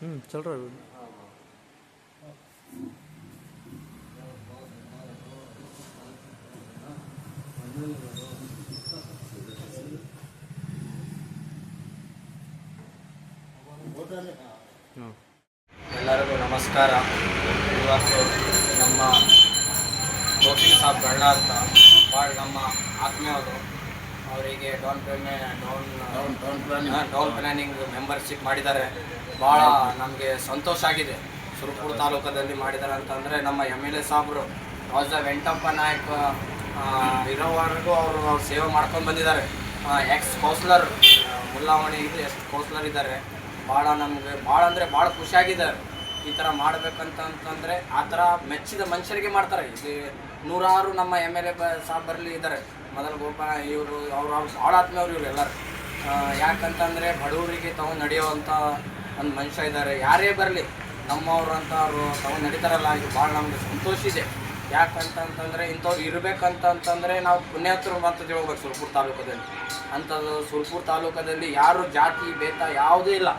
ಹ್ಞೂ ಚಲ್ ರೀ ಹ್ಞೂ ಎಲ್ಲರಿಗೂ ನಮಸ್ಕಾರ. ಇವತ್ತು ನಮ್ಮ ಗೋಪಿ ಸಾಬ್ ಗಳ್ಳ ಅಂತ ಭಾಳ ನಮ್ಮ ಆತ್ಮೀಯವರು ಅವರಿಗೆ down payment down down down planning membership ಮಾಡಿದ್ದಾರೆ. ಭಾಳ ನಮಗೆ ಸಂತೋಷ ಆಗಿದೆ. ಸುರಪುರ ತಾಲೂಕದಲ್ಲಿ ಮಾಡಿದ್ದಾರೆ ಅಂತಂದರೆ ನಮ್ಮ ಎಂ ಎಲ್ ಎ ಸಾಬ್ರು ರಾಜ ವೆಂಕಟಪ್ಪ ನಾಯಕ್ ಇರೋವರೆಗೂ ಅವರು ಸೇವೆ ಮಾಡ್ಕೊಂಡು ಬಂದಿದ್ದಾರೆ. ಎಕ್ಸ್ ಕೌನ್ಸ್ಲರ್ ಮುಲ್ಲಾವಣಿ ಇದು ಎಕ್ಸ್ ಕೌನ್ಸ್ಲರ್ ಇದ್ದಾರೆ. ಭಾಳ ನಮಗೆ ಭಾಳ ಅಂದರೆ ಭಾಳ ಖುಷಿಯಾಗಿದ್ದಾರೆ ಈ ಥರ ಮಾಡಬೇಕಂತಂತಂದರೆ ಆ ಥರ ಮೆಚ್ಚಿದ ಮನುಷ್ಯರಿಗೆ ಮಾಡ್ತಾರೆ. ಇಲ್ಲಿ ನೂರಾರು ನಮ್ಮ ಎಂ ಎಲ್ ಎ ಬ ಸಾಬ್ ಬರಲಿ ಇದ್ದಾರೆ ಮೊದಲು ಗೋಪಾಲ ಇವರು, ಅವ್ರು ಅವ್ರು ಭಾಳ ಆತ್ಮೀಯವ್ರು ಇವ್ರು ಎಲ್ಲರು. ಯಾಕಂತಂದರೆ ಬಡವರಿಗೆ ತಾವು ನಡೆಯುವಂಥ ಒಂದು ಮನುಷ್ಯ ಇದ್ದಾರೆ ಯಾರೇ ಬರಲಿ, ನಮ್ಮವ್ರು ಅಂತ ಅವರು ತಗೊಂಡು ನಡೀತಾರಲ್ಲ, ಇದು ಭಾಳ ನಮಗೆ ಸಂತೋಷ ಇದೆ. ಯಾಕಂತಂತಂದರೆ ಇಂಥವ್ರು ಇರಬೇಕಂತಂತಂದರೆ ನಾವು ಪುಣ್ಯಾತರು ಅಂತ ತಿಳ್ಬೇಕು ಸುರ್ಪುರ ತಾಲೂಕದಲ್ಲಿ. ಅಂಥದ್ದು ಸುರ್ಪುರ ತಾಲೂಕದಲ್ಲಿ ಯಾರು ಜಾತಿ, ಭೇದ ಯಾವುದೂ ಇಲ್ಲ.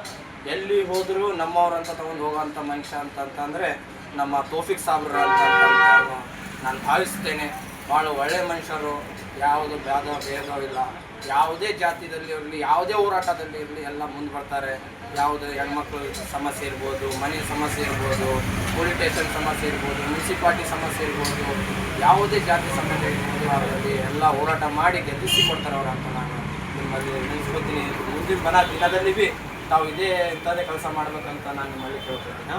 ಎಲ್ಲಿ ಹೋದರೂ ನಮ್ಮವ್ರು ಅಂತ ತಗೊಂಡು ಹೋಗೋವಂಥ ಮನುಷ್ಯ ಅಂತಂತಂದರೆ ನಮ್ಮ ತೋಫಿಕ್ ಸಾಬ್ರ ಅಂತ ನಾನು ಭಾವಿಸ್ತೇನೆ ಭಾಳ ಒಳ್ಳೆಯ ಮನುಷ್ಯರು, ಯಾವುದು ಭೇದ ಭೇದವಿಲ್ಲ ಯಾವುದೇ ಜಾತಿಯಲ್ಲಿ ಇರಲಿ, ಯಾವುದೇ ಹೋರಾಟದಲ್ಲಿ ಇರಲಿ, ಎಲ್ಲ ಮುಂದೆ ಬರ್ತಾರೆ. ಯಾವುದೇ ಹೆಣ್ಮಕ್ಳು ಸಮಸ್ಯೆ ಇರ್ಬೋದು, ಮನೆ ಸಮಸ್ಯೆ ಇರ್ಬೋದು ಪೊಲೀಸ್ ಸಮಸ್ಯೆ ಇರ್ಬೋದು ಮುನ್ಸಿಪಾಲ್ಟಿ ಸಮಸ್ಯೆ ಇರ್ಬೋದು, ಯಾವುದೇ ಜಾತಿ ಸಮಸ್ಯೆ ಇರ್ಬೋದು ಅದರಲ್ಲಿ ಎಲ್ಲ ಹೋರಾಟ ಮಾಡಿ ಗೆಲ್ಲಿಸಿ ಕೊಡ್ತಾರೆ ಅವ್ರು ಅಂತ ನಾನು ನಿಮ್ಮಲ್ಲಿ ನೆನೆಸ್ಕೊತೀನಿ. ಮುಂದಿನ ಬನ ದಿನದಲ್ಲಿ ಬಿ ತಾವು ಇದೇ ಇಂಥದ್ದೇ ಕೆಲಸ ಮಾಡಬೇಕಂತ ನಾನು ನಿಮ್ಮಲ್ಲಿ ಕೇಳ್ಕೊತೀನಿ